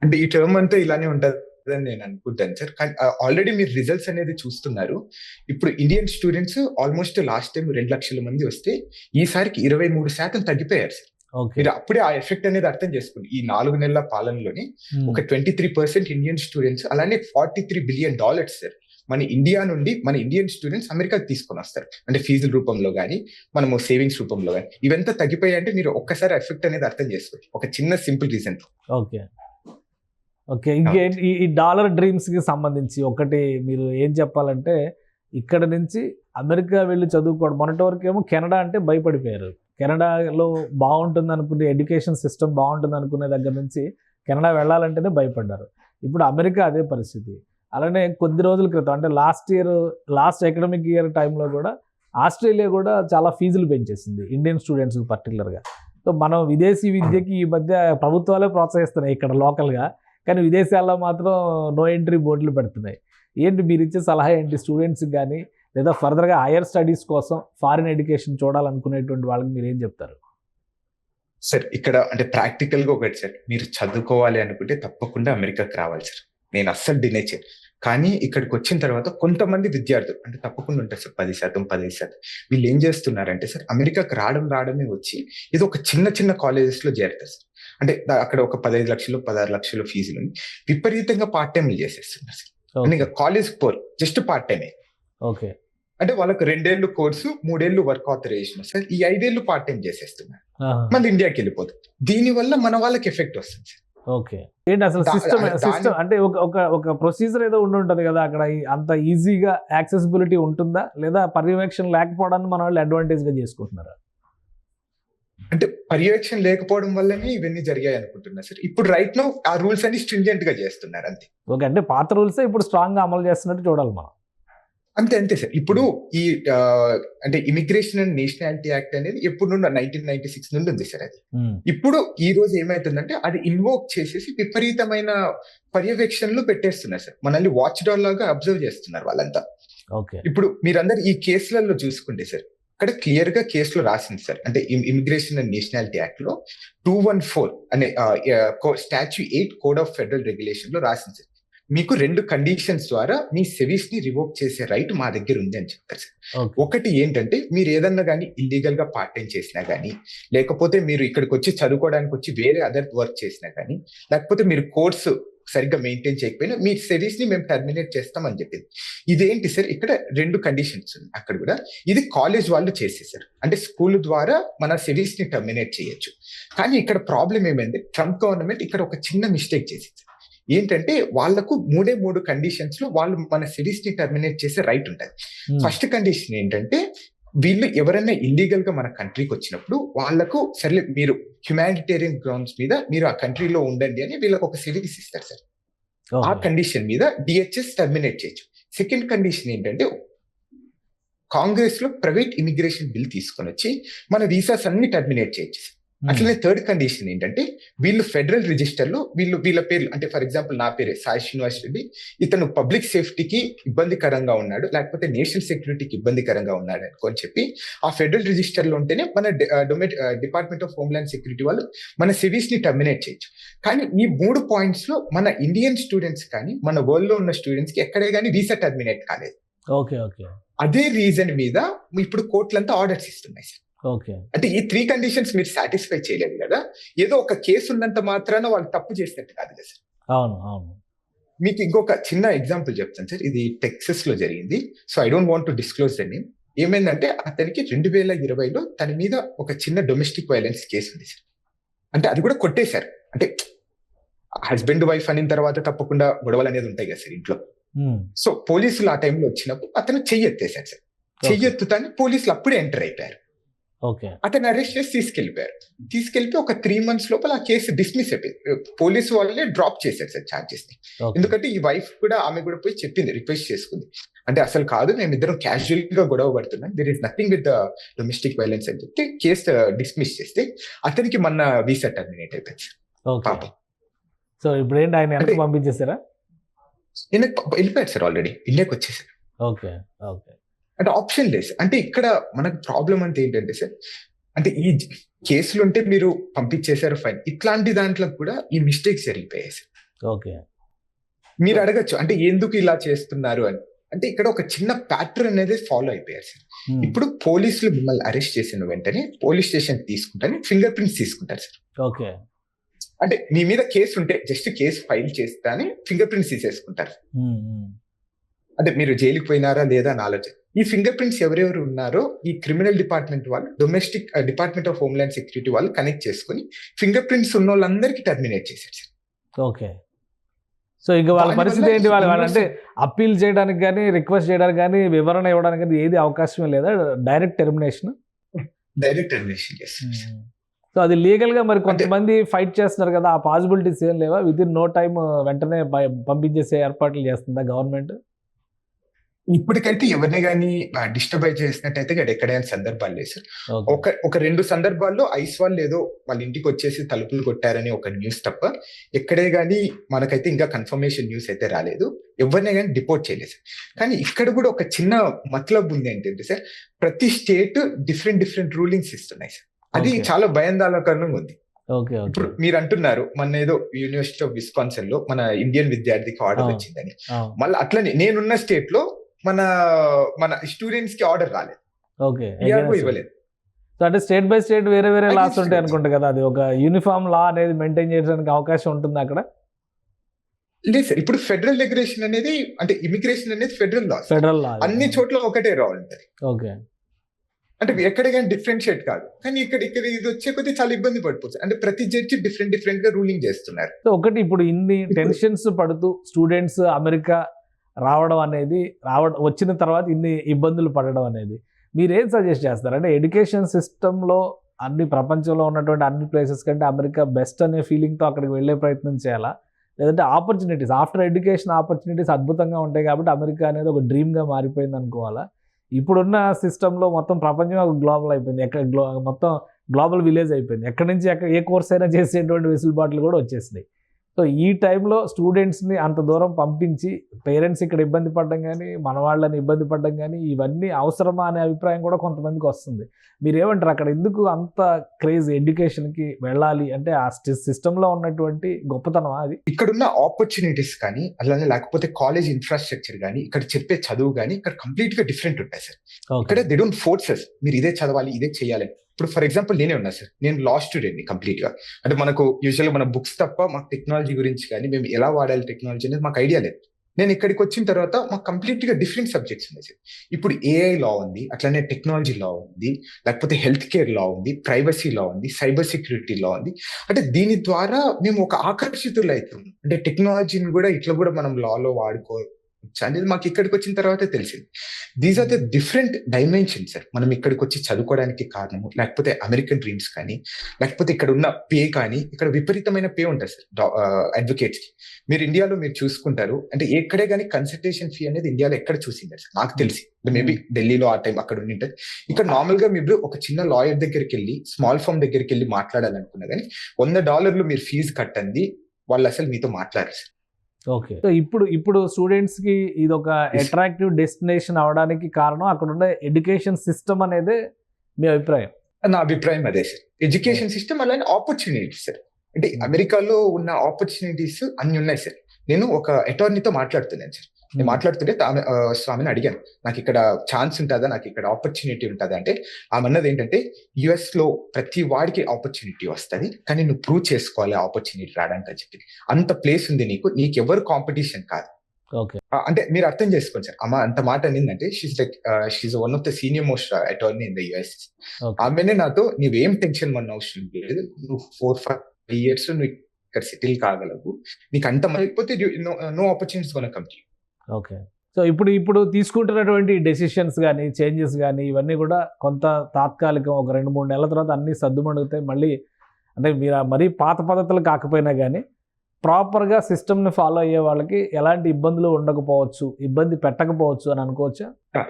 అంటే ఈ టర్మ్ అంతా ఇలానే ఉంటుంది అని నేను అనుకుంటాను సార్ కానీ ఆల్రెడీ మీరు రిజల్ట్స్ అనేది చూస్తున్నారు. ఇప్పుడు Indian students almost last time రెండు లక్షల మంది వస్తే ఈసారికి ఇరవై మూడు శాతం తగ్గిపోయారు సార్. మీరు అప్పుడే ఆ ఎఫెక్ట్ అనేది అర్థం చేసుకోండి. ఈ నాలుగు నెలల పాలనలోని ఒక twenty three percent Indian students అలానే forty three billion dollars sir మన ఇండియా నుండి మన ఇండియన్ స్టూడెంట్స్ అమెరికాకి తీసుకొని వస్తారు. అంటే ఫీజుల రూపంలో కానీ మనము సేవింగ్స్ రూపంలో కానీ ఇవంతా తగ్గిపోయాయి అంటే మీరు ఒక్కసారి ఎఫెక్ట్ అనేది అర్థం చేసుకోండి. ఒక చిన్న సింపుల్ రీజన్ ఓకే. ఓకే ఇంకేంటి ఈ- ఈ డాలర్ డ్రీమ్స్కి సంబంధించి ఒకటి మీరు ఏం చెప్పాలంటే ఇక్కడ నుంచి అమెరికా వెళ్ళి చదువుకోవడం. మొన్నటి వరకు ఏమో కెనడా అంటే భయపడిపోయారు. కెనడాలో బాగుంటుంది అనుకునే ఎడ్యుకేషన్ సిస్టమ్ బాగుంటుంది అనుకునే దగ్గర నుంచి కెనడా వెళ్ళాలంటేనే భయపడ్డారు. ఇప్పుడు అమెరికా అదే పరిస్థితి. అలానే కొద్ది రోజుల క్రితం అంటే last year last academic year టైంలో కూడా ఆస్ట్రేలియా కూడా చాలా ఫీజులు పెంచేసింది ఇండియన్ స్టూడెంట్స్కి పర్టికులర్గా సో మనం విదేశీ విద్యకి ఈ మధ్య ప్రభుత్వాలే ప్రోత్సహిస్తున్నాయి ఇక్కడ లోకల్గా కానీ విదేశాల్లో మాత్రం నో ఎంట్రీ బోర్డులు పెడుతున్నాయి. ఏంటి మీరు ఇచ్చే సలహా ఏంటి? స్టూడెంట్స్కి కానీ లేదా ఫర్దర్గా హైయర్ స్టడీస్ కోసం ఫారిన్ ఎడ్యుకేషన్ చూడాలనుకునేటువంటి వాళ్ళకి మీరు ఏం చెప్తారు? సార్ ఇక్కడ అంటే ప్రాక్టికల్గా ఒకటి సార్ మీరు చదువుకోవాలి అనుకుంటే తప్పకుండా అమెరికాకి రావాలి సార్. నేను అస్సలు డినే చేయను. కానీ ఇక్కడికి వచ్చిన తర్వాత కొంతమంది విద్యార్థులు అంటే తప్పకుండా ఉంటారు సార్ పది శాతం పదిహేను శాతం. వీళ్ళు ఏం చేస్తున్నారంటే సార్ అమెరికాకి రావడం రావడమే వచ్చి ఇది ఒక చిన్న చిన్న కాలేజెస్లో చేరుతారు సార్. అంటే అక్కడ ఒక పదహైదు లక్షలు పదహారు లక్షలు ఫీజులు ఉంది. విపరీతంగా పార్ట్ టైంలు చేసేస్తున్నారు సార్. ఇంకా కాలేజ్ పోరు జస్ట్ పార్ట్ టైమే. ఓకే. అంటే వాళ్ళకి రెండేళ్ళు కోర్సు మూడేళ్ళు వర్క్ ఆథరైజేషన్. సార్ ఈ ఐదేళ్ళు పార్ట్ టైం చేసేస్తున్నారు. మళ్ళీ ఇండియాకి వెళ్ళిపోతుంది దీని వల్ల మన వాళ్ళకి ఎఫెక్ట్ వస్తుంది సార్. ఓకే. ఏంటి అసలు సిస్టమ్ సిస్టమ్ అంటే ఒక ఒక ఒక ప్రొసీజర్ ఏదో ఉండి ఉంటుంది కదా అక్కడ అంత ఈజీగా యాక్సెసిబిలిటీ ఉంటుందా? లేదా పర్యవేక్షణ లేకపోవడాన్ని మన వాళ్ళు అడ్వాంటేజ్గా చేసుకుంటున్నారా? అంటే పర్యవేక్షణ లేకపోవడం వల్లనే ఇవన్నీ జరిగాయి అనుకుంటున్నా సార్. ఇప్పుడు రైట్ నో ఆ రూల్స్ అన్ని స్ట్రింజెంట్గా చేస్తున్నారు అంతే. ఓకే. అంటే పాత రూల్స్ ఇప్పుడు స్ట్రాంగ్గా అమలు చేస్తున్నట్టు చూడాలి మనం. అంతే అంతే సార్. ఇప్పుడు ఈ అంటే ఇమిగ్రేషన్ అండ్ నేషనాలిటీ యాక్ట్ అనేది ఎప్పుడు నుండి నైన్టీన్ నైన్టీ సిక్స్ నుండి ఉంది సార్ అది. ఇప్పుడు ఈ రోజు ఏమైతుందంటే అది ఇన్వోక్ చేసేసి విపరీతమైన పర్యవేక్షణలు పెట్టేస్తున్నారు సార్. మనల్ని వాచ్ డాల్ లాగా అబ్జర్వ్ చేస్తున్నారు వాళ్ళంతా. ఇప్పుడు మీరందరు ఈ కేసులలో చూసుకుంటే సార్. ఇక్కడ క్లియర్గా కేసులో రాసింది సార్. అంటే ఇమిగ్రేషన్ అండ్ నేషనాలిటీ యాక్ట్లో టూ వన్ ఫోర్ అనే statute eight code of federal రెగ్యులేషన్లో రాసింది సార్. మీకు రెండు కండిషన్స్ ద్వారా మీ సెవీస్ని రివోక్ చేసే రైట్ మా దగ్గర ఉంది అని చెప్తారు సార్. ఒకటి ఏంటంటే మీరు ఏదన్నా కానీ ఇల్లీగల్గా పార్ట్ టైం చేసినా కానీ లేకపోతే మీరు ఇక్కడికి వచ్చి చదువుకోవడానికి వచ్చి వేరే అదర్ వర్క్ చేసినా కానీ లేకపోతే మీరు కోర్సు సరిగ్గా మెయింటైన్ చేయకపోయినా మీ సెవీస్ని మేము టర్మినేట్ చేస్తామని చెప్పింది. ఇదేంటి సార్? ఇక్కడ రెండు కండిషన్స్ ఉన్నాయి. అక్కడ కూడా ఇది కాలేజ్ వాళ్ళు చేసేసారు. అంటే స్కూల్ ద్వారా మన సెవీస్ని టర్మినేట్ చేయొచ్చు. కానీ ఇక్కడ ప్రాబ్లం ఏమైంది? ట్రంప్ గవర్నమెంట్ ఇక్కడ ఒక చిన్న మిస్టేక్ చేసింది. ఏంటంటే వాళ్ళకు మూడే మూడు కండిషన్స్లో వాళ్ళు మన సిటీస్ని టర్మినేట్ చేసే రైట్ ఉంటుంది. ఫస్ట్ కండిషన్ ఏంటంటే వీళ్ళు ఎవరైనా ఇల్లీగల్గా మన కంట్రీకి వచ్చినప్పుడు వాళ్ళకు సరే మీరు హ్యుమానిటేరియన్ గ్రౌండ్స్ మీద మీరు ఆ కంట్రీలో ఉండండి అని వీళ్ళకి ఒక సిరీస్ ఇస్తారు సార్. ఆ. కండిషన్ మీద డిహెచ్ఎస్ టర్మినేట్ చేయొచ్చు. సెకండ్ కండిషన్ ఏంటంటే కాంగ్రెస్లో ప్రైవేట్ ఇమిగ్రేషన్ బిల్ తీసుకొని వచ్చి మన వీసాస్ అన్ని టర్మినేట్ చేయొచ్చు అట్లనే థర్డ్ కండిషన్ ఏంటంటే వీళ్ళు ఫెడరల్ రిజిస్టర్లో వీళ్ళు వీళ్ళ పేర్లు అంటే ఫర్ ఎగ్జాంపుల్ నా పేరే సాయి శ్రీనివాస్ రెడ్డి ఇతను పబ్లిక్ సేఫ్టీకి ఇబ్బందికరంగా ఉన్నాడు లేకపోతే నేషనల్ సెక్యూరిటీకి ఇబ్బందికరంగా ఉన్నాడు అనుకొని చెప్పి ఆ ఫెడరల్ రిజిస్టర్లో ఉంటేనే మన డిపార్ట్మెంట్ ఆఫ్ హోమ్లాండ్ సెక్యూరిటీ వాళ్ళు మన సిరీస్ని టర్మినేట్ చేయొచ్చు. కానీ ఈ మూడు పాయింట్స్లో మన ఇండియన్ స్టూడెంట్స్ కానీ మన వరల్డ్లో ఉన్న స్టూడెంట్స్కి ఎక్కడే కానీ వీసా టర్మినేట్ కాలేదు. ఓకే ఓకే అదే రీజన్ మీద ఇప్పుడు కోర్టులంతా ఆర్డర్స్ ఇస్తున్నాయి సార్ అంటే ఈ త్రీ కండిషన్స్ మీరు సాటిస్ఫై చేయలేదు కదా? ఏదో ఒక కేసు ఉన్నంత మాత్రాన వాళ్ళు తప్పు చేసినట్టు కాదు కదా సార్. అవును అవును. మీకు ఇంకొక చిన్న ఎగ్జాంపుల్ చెప్తాను సార్. ఇది టెక్సస్లో జరిగింది. So I don't want to disclose the name ఏమైందంటే అతనికి రెండు వేల ఇరవైలో తన మీద ఒక చిన్న డొమెస్టిక్ వైలెన్స్ కేసు ఉంది సార్. అంటే అది కూడా కొట్టేశారు. అంటే హస్బెండ్ వైఫ్ అనిన తర్వాత తప్పకుండా గొడవలు అనేది ఉంటాయి కదా సార్ ఇంట్లో. సో పోలీసులు ఆ టైంలో వచ్చినప్పుడు అతను చెయ్యెత్తేశారు సార్. చెయ్యెత్తుతానే పోలీసులు అప్పుడే ఎంటర్ అయిపోయారు. అతను అరెస్ట్ చేసి తీసుకెళ్ళిపోయారు తీసుకెళ్తే ఒక త్రీ మంత్స్ లోపల ఆ కేసు డిస్మిస్ అయిపోయింది. పోలీసు వాళ్ళే డ్రాప్ చేశారు సార్ ఛార్జెస్ని. ఎందుకంటే ఈ వైఫ్ కూడా ఆమె కూడా పోయి చెప్పింది రిక్వెస్ట్ చేసుకుంది. అంటే అసలు కాదు మేము ఇద్దరం క్యాజువల్గా గొడవ పడుతున్నాం. There is nothing with domestic violence అని చెప్తే కేసు డిస్మిస్ చేస్తే అతనికి మన వీసా టర్మినేట్ అయిపోయింది పాపం. సో ఇప్పుడు ఏంటి ఆయన పంపించేసారా వెళ్ళిపోయారు సార్ ఆల్రెడీ. ఇండియాకి వచ్చేసారు. ఓకే. ఓకే. అంటే ఆప్షన్ లేదు. సార్. అంటే ఇక్కడ మనకు ప్రాబ్లం అంటే ఏంటంటే సార్ అంటే ఈ కేసులు ఉంటే మీరు పంపించేశారు ఫైన్ ఇట్లాంటి దాంట్లో కూడా ఈ మిస్టేక్స్ జరిగిపోయాయి సార్. ఓకే. మీరు అడగచ్చు. అంటే ఎందుకు ఇలా చేస్తున్నారు అని. అంటే ఇక్కడ ఒక చిన్న ప్యాటర్న్ అనేది ఫాలో అయిపోయారు సార్. ఉమ్, ఇప్పుడు పోలీసులు మిమ్మల్ని అరెస్ట్ చేసిన వెంటనే పోలీస్ స్టేషన్ తీసుకుంటారు ఫింగర్ ప్రింట్స్ తీసుకుంటారు సార్. ఓకే. అంటే మీ మీద కేసు ఉంటే జస్ట్ కేసు ఫైల్ చేస్తానే ఫింగర్ ప్రింట్స్ తీసేసుకుంటారు. ఉమ్, ఉమ్, అంటే మీరు జైలుకి పోయినారా లేదా అని ఆలోచన. ఈ ఫింగర్ ప్రింట్స్ ఎవరెవరు ఉన్నారో ఈ క్రిమినల్ డిపార్ట్మెంట్ వాళ్ళు domestic department of homeland security వాళ్ళు కనెక్ట్ చేసుకుని ఫింగర్ ప్రింట్స్ ఉన్న వాళ్ళందరికీ టర్మినేట్ చేశారు సార్. ఓకే. సో ఇంకా వాళ్ళ పరిస్థితి ఏంటి? వాళ్ళ వాళ్ళంటే అప్పీల్ చేయడానికి కానీ రిక్వెస్ట్ చేయడానికి కానీ వివరణ ఇవ్వడానికి కానీ ఏది అవకాశం లేదా? డైరెక్ట్ టెర్మినేషన్ డైరెక్ట్ టర్మినేషన్ చేస్తారు. సో అది లీగల్గా మరి కొంతమంది ఫైట్ చేస్తున్నారు కదా ఆ పాసిబిలిటీస్ ఏం లేవా? విత్ ఇన్ నో టైం వెంటనే పంపించేసే ఏర్పాట్లు చేస్తుందా గవర్నమెంట్ ఇప్పటికైతే ఎవరిని కానీ డిస్టర్బ్ అయి చేసినట్టయితే ఇక్కడ ఎక్కడైనా సందర్భాలు లేదు సార్. ఒక ఒక రెండు సందర్భాల్లో ఐస్ వాళ్ళు ఏదో వాళ్ళ ఇంటికి వచ్చేసి తలుపులు కొట్టారని ఒక న్యూస్ తప్ప ఎక్కడే కానీ మనకైతే ఇంకా కన్ఫర్మేషన్ న్యూస్ అయితే రాలేదు. ఎవరినే కానీ డిపోర్ట్ చేయలేదు సార్. కానీ ఇక్కడ కూడా ఒక చిన్న మతలబ్ ఉంది ఏంటంటే సార్? ప్రతి స్టేట్ డిఫరెంట్ డిఫరెంట్ రూలింగ్స్ ఇస్తున్నాయి సార్. అది. చాలా భయాందోళనకరంగా ఉంది. ఇప్పుడు మీరు అంటున్నారు మన ఏదో యూనివర్సిటీ ఆఫ్ విస్కాన్సన్లో మన ఇండియన్ విద్యార్థికి ఆర్డర్. వచ్చిందని. మళ్ళీ అట్లనే నేనున్న స్టేట్లో మన మన స్టూడెంట్స్కి ఆర్డర్ రాలేదు. ఓకే ఇవ్వలేదు సో అంటే స్టేట్ బై స్టేట్ వేరే వేరే లాస్ ఉంటాయి. అనుకుంటా కదా అది ఒక యూనిఫామ్ లా అనేది మెయింటైన్ చేయడానికి అవకాశం ఉంటుంది అక్కడ? లేదు సార్ ఇప్పుడు ఫెడరల్ రెగ్యులేషన్ అనేది అంటే ఇమిగ్రేషన్ అనేది ఫెడరల్ లా ఫెడరల్ లా అన్ని చోట్ల ఒకటే రా ఉంటుంది. ఓకే అంటే ఎక్కడ కానీ డిఫరెన్షియేట్ కాదు. కానీ ఇక్కడ ఇక్కడ ఇది వచ్చే కొద్దీ చాలా ఇబ్బంది పడిపోతుంది. అంటే ప్రతి జడ్జి డిఫరెంట్ డిఫరెంట్గా రూలింగ్ చేస్తున్నారు. ఒకటి ఇప్పుడు ఇన్ని టెన్షన్స్ పడుతూ స్టూడెంట్స్ అమెరికా రావడం అనేది రావడం వచ్చిన తర్వాత ఇన్ని ఇబ్బందులు పడడం అనేది. మీరు ఏం సజెస్ట్ చేస్తారు? అంటే ఎడ్యుకేషన్ సిస్టంలో అన్ని ప్రపంచంలో ఉన్నటువంటి అన్ని ప్లేసెస్ కంటే అమెరికా బెస్ట్ అనే ఫీలింగ్తో అక్కడికి వెళ్ళే ప్రయత్నం చేయాలా? లేదంటే ఆపర్చునిటీస్ ఆఫ్టర్ ఎడ్యుకేషన్ ఆపర్చునిటీస్ అద్భుతంగా ఉంటాయి కాబట్టి అమెరికా అనేది ఒక డ్రీమ్గా మారిపోయింది అనుకోవాలా? ఇప్పుడున్న సిస్టంలో మొత్తం ప్రపంచం ఒక గ్లోబల్ అయిపోయింది. ఎక్కడ గ్లో మొత్తం గ్లోబల్ విలేజ్ అయిపోయింది. ఎక్కడి నుంచి ఎక్కడ ఏ కోర్స్ అయినా చేసేటువంటి వెసులుబాట్లు కూడా వచ్చేసినాయి. సో ఈ టైంలో స్టూడెంట్స్ని అంత దూరం పంపించి పేరెంట్స్ ఇక్కడ ఇబ్బంది పడడం కానీ మన వాళ్ళని ఇబ్బంది పడడం కానీ ఇవన్నీ అవసరమా అనే అభిప్రాయం కూడా కొంతమందికి వస్తుంది. మీరు ఏమంటారు అక్కడ ఎందుకు అంత క్రేజ్ ఎడ్యుకేషన్కి వెళ్ళాలి? అంటే ఆ సిస్టంలో ఉన్నటువంటి గొప్పతనం అది? ఇక్కడున్న ఆపర్చునిటీస్ కానీ అలానే లేకపోతే కాలేజ్ ఇన్ఫ్రాస్ట్రక్చర్ కానీ ఇక్కడ చెప్పే చదువు కానీ ఇక్కడ కంప్లీట్గా డిఫరెంట్ ఉంటాయి సార్ ఇక్కడ దే డోంట్ ఫోర్సెస్ మీరు ఇదే చదవాలి ఇదే చేయాలి. ఇప్పుడు ఫర్ ఎగ్జాంపుల్ నేనే ఉన్నా సార్ నేను లా స్టూడెంట్ని కంప్లీట్గా. అంటే మనకు యూజువల్ మన బుక్స్ తప్ప మాకు టెక్నాలజీ గురించి కానీ మేము ఎలా వాడాలి టెక్నాలజీ అనేది మాకు ఐడియా లేదు. నేను ఇక్కడికి వచ్చిన తర్వాత మాకు కంప్లీట్గా డిఫరెంట్ సబ్జెక్ట్స్ ఉన్నాయి సార్ ఇప్పుడు ఏఐ లా ఉంది అట్లనే టెక్నాలజీ లా ఉంది లేకపోతే హెల్త్ కేర్ లా ఉంది ప్రైవసీ లా ఉంది సైబర్ సెక్యూరిటీ లా ఉంది. అంటే దీని ద్వారా మేము ఒక ఆకర్షితులు అవుతాం అంటే టెక్నాలజీని కూడా ఇట్లా కూడా మనం లాలో వాడుకోవచ్చు అనేది మాకు ఇక్కడికి వచ్చిన తర్వాతే తెలిసింది. These are the different dimension sir మనం ఇక్కడికి వచ్చి చదువుకోవడానికి కారణము లేకపోతే అమెరికన్ డ్రీమ్స్ కానీ లేకపోతే ఇక్కడ ఉన్న పే కానీ ఇక్కడ విపరీతమైన పే ఉంటుంది సార్ అడ్వకేట్స్కి. మీరు ఇండియాలో మీరు చూసుకుంటారు అంటే ఎక్కడే కానీ కన్సల్టేషన్ ఫీ అనేది ఇండియాలో ఎక్కడ చూసింది సార్ నాకు తెలిసి. మేబీ ఢిల్లీలో ఆ టైం అక్కడ ఉండి ఉంటుంది ఇక్కడ నార్మల్గా మీరు ఒక చిన్న లాయర్ దగ్గరికి వెళ్ళి స్మాల్ ఫామ్ దగ్గరికి వెళ్ళి మాట్లాడాలనుకున్నా కానీ వంద డాలర్లు మీరు ఫీజు కట్టండి వాళ్ళు అసలు మీతో మాట్లాడరు సార్ ఓకే. సో ఇప్పుడు ఇప్పుడు స్టూడెంట్స్కి ఇది ఒక అట్రాక్టివ్ డెస్టినేషన్ అవడానికి కారణం అక్కడ ఉన్న ఎడ్యుకేషన్ సిస్టమ్ అనేది మీ అభిప్రాయం. నా అభిప్రాయం అదే సార్. ఎడ్యుకేషన్ సిస్టమ్ అలానే ఆపర్చునిటీస్ సార్. అంటే అమెరికాలో ఉన్న ఆపర్చునిటీస్ అన్ని ఉన్నాయి సార్. నేను ఒక అటార్నీతో మాట్లాడుతున్నాను సార్. నేను మాట్లాడుతుంటే తామె- ఆ, స్వామిని అడిగాను. నాకు ఇక్కడ ఛాన్స్ ఉంటుందా? నాకు ఇక్కడ ఆపర్చునిటీ ఉంటుందా? అంటే ఆమె అన్నది ఏంటంటే యుఎస్లో ప్రతి వాడికి ఆపర్చునిటీ వస్తుంది కానీ నువ్వు ప్రూవ్ చేసుకోవాలి ఆపర్చునిటీ రావడానికి అని చెప్పి. అంత ప్లేస్ ఉంది నీకు నీకు ఎవరు కాంపిటీషన్ కాదు అంటే మీరు అర్థం చేసుకోండి సార్. అమ్మ అంత మాట అనిందంటే she's like she's one of the senior most attorney in the US ఆమెనే నాతో నువ్వేం టెన్షన్ మన అవసరం లేదు. నువ్వు ఫోర్ ఫైవ్ ఇయర్స్ నువ్వు ఇక్కడ సెటిల్ కాగలవు. నీకు అంత అయిపోతే నో ఆపర్చునిటీస్ కొన కంప్లీట్ ఓకే. సో ఇప్పుడు ఇప్పుడు తీసుకుంటున్నటువంటి డెసిషన్స్ కానీ చేంజెస్ కానీ ఇవన్నీ కూడా కొంత తాత్కాలికం ఒక రెండు మూడు నెలల తర్వాత అన్నీ సర్దుమణుగుతాయి మళ్ళీ అంటే మీరు మరీ పాత పద్ధతులు కాకపోయినా కానీ ప్రాపర్గా సిస్టమ్ని ఫాలో అయ్యే వాళ్ళకి ఎలాంటి ఇబ్బందులు ఉండకపోవచ్చు ఇబ్బంది పెట్టకపోవచ్చు అని అనుకోవచ్చా?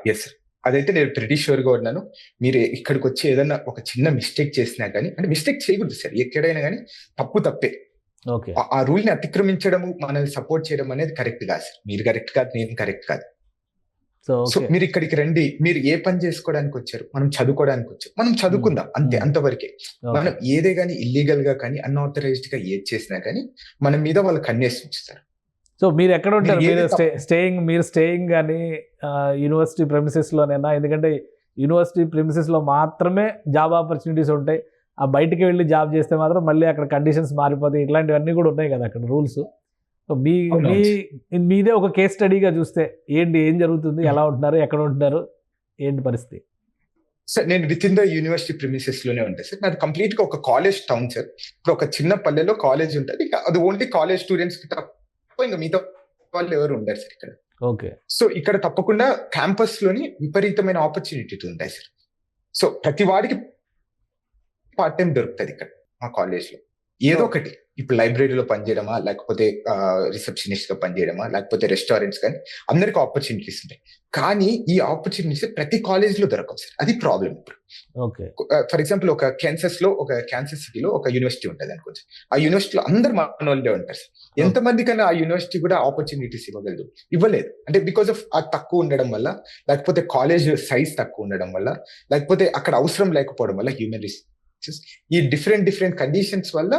ఎస్ అదైతే నేను ప్రెటీ షూర్గా ఉన్నాను. మీరు ఇక్కడికి వచ్చి ఏదైనా ఒక చిన్న మిస్టేక్ చేసినా కానీ అంటే మిస్టేక్ చేయకూడదు సార్ ఎక్కడైనా కానీ తప్పు తప్పే. ఆ- ఆ రూల్ని అతిక్రమించడము మనల్ని సపోర్ట్ చేయడం అనేది కరెక్ట్ కాదు సార్. మీరు కరెక్ట్ కాదు నేను కరెక్ట్ కాదు. సో మీరు ఇక్కడికి రండి మీరు ఏ పని చేసుకోవడానికి వచ్చారు మనం చదువుకోవడానికి వచ్చారు మనం చదువుకుందాం అంతే. అంతవరకే. మనం ఏదే గానీ ఇల్లీగల్గా కానీ అన్ఆథరైజ్డ్గా ఏది చేసినా కానీ మన మీద వాళ్ళు కన్నేసి ఉంచుతారు సో మీరు ఎక్కడ ఉంటారు? మీరు స్టేయింగ్ మీరు స్టేయింగ్ కానీ యూనివర్సిటీ ప్రెమిసెస్లోనేనా ఎందుకంటే యూనివర్సిటీ ప్రెమిసెస్లో మాత్రమే జాబ్ ఆపర్చునిటీస్ ఉంటాయి. ఆ బయటికి వెళ్ళి జాబ్ చేస్తే మాత్రం మళ్ళీ అక్కడ కండిషన్స్ మారిపోతాయి. ఇట్లాంటివన్నీ కూడా ఉన్నాయి కదా అక్కడ రూల్స్ సో మీ అవును. మీ మీదే ఒక కేస్ స్టడీగా చూస్తే ఏంటి ఏం జరుగుతుంది ఎలా ఉంటున్నారు ఎక్కడ ఉంటున్నారు ఏంటి పరిస్థితి? సార్ నేను విత్ ఇన్ ద యూనివర్సిటీ ప్రిమిసెస్లోనే ఉంటాయి సార్. నాది కంప్లీట్గా ఒక కాలేజ్ టౌన్ సార్ ఇప్పుడు ఒక చిన్న పల్లెలో కాలేజ్ ఉంటుంది. ఇంకా అది ఓన్లీ కాలేజ్ స్టూడెంట్స్కి తప్ప ఇంకా మిగతా వాళ్ళు ఎవరు ఉండరు సార్ ఇక్కడ. ఓకే సో ఇక్కడ తప్పకుండా క్యాంపస్లోని విపరీతమైన ఆపర్చునిటీ ఉంటాయి సార్ సో ప్రతి వాడికి పార్ట్ టైం దొరుకుతుంది ఇక్కడ మా కాలేజ్లో. ఏదో ఒకటి. ఇప్పుడు లైబ్రరీలో పనిచేయడమా లేకపోతే రిసెప్షనిస్ట్గా పనిచేయడమా లేకపోతే రెస్టారెంట్స్ కానీ అందరికి ఆపర్చునిటీస్ ఉంటాయి. కానీ ఈ ఆపర్చునిటీస్ ప్రతి కాలేజ్లో దొరకవు సార్. అది ప్రాబ్లం ఇప్పుడు. ఫర్ ఎగ్జాంపుల్ ఒక క్యాన్సస్లో ఒక క్యాన్సర్ సిటీలో ఒక యూనివర్సిటీ ఉంటుంది అనుకోవచ్చు. ఆ యూనివర్సిటీలో అందరు మన వాళ్ళే ఉంటారు సార్. ఎంత మంది కన్నా ఆ యూనివర్సిటీ కూడా ఆపర్చునిటీస్ ఇవ్వగలదు? ఇవ్వలేదు. అంటే బికాస్ ఆఫ్ ఆ తక్కువ ఉండడం వల్ల లేకపోతే కాలేజ్ సైజ్ తక్కువ ఉండడం వల్ల లేకపోతే అక్కడ అవసరం లేకపోవడం వల్ల హ్యూమన్ రిసోర్సెస్ ఈ డిఫరెంట్ డిఫరెంట్ కండిషన్స్ వల్ల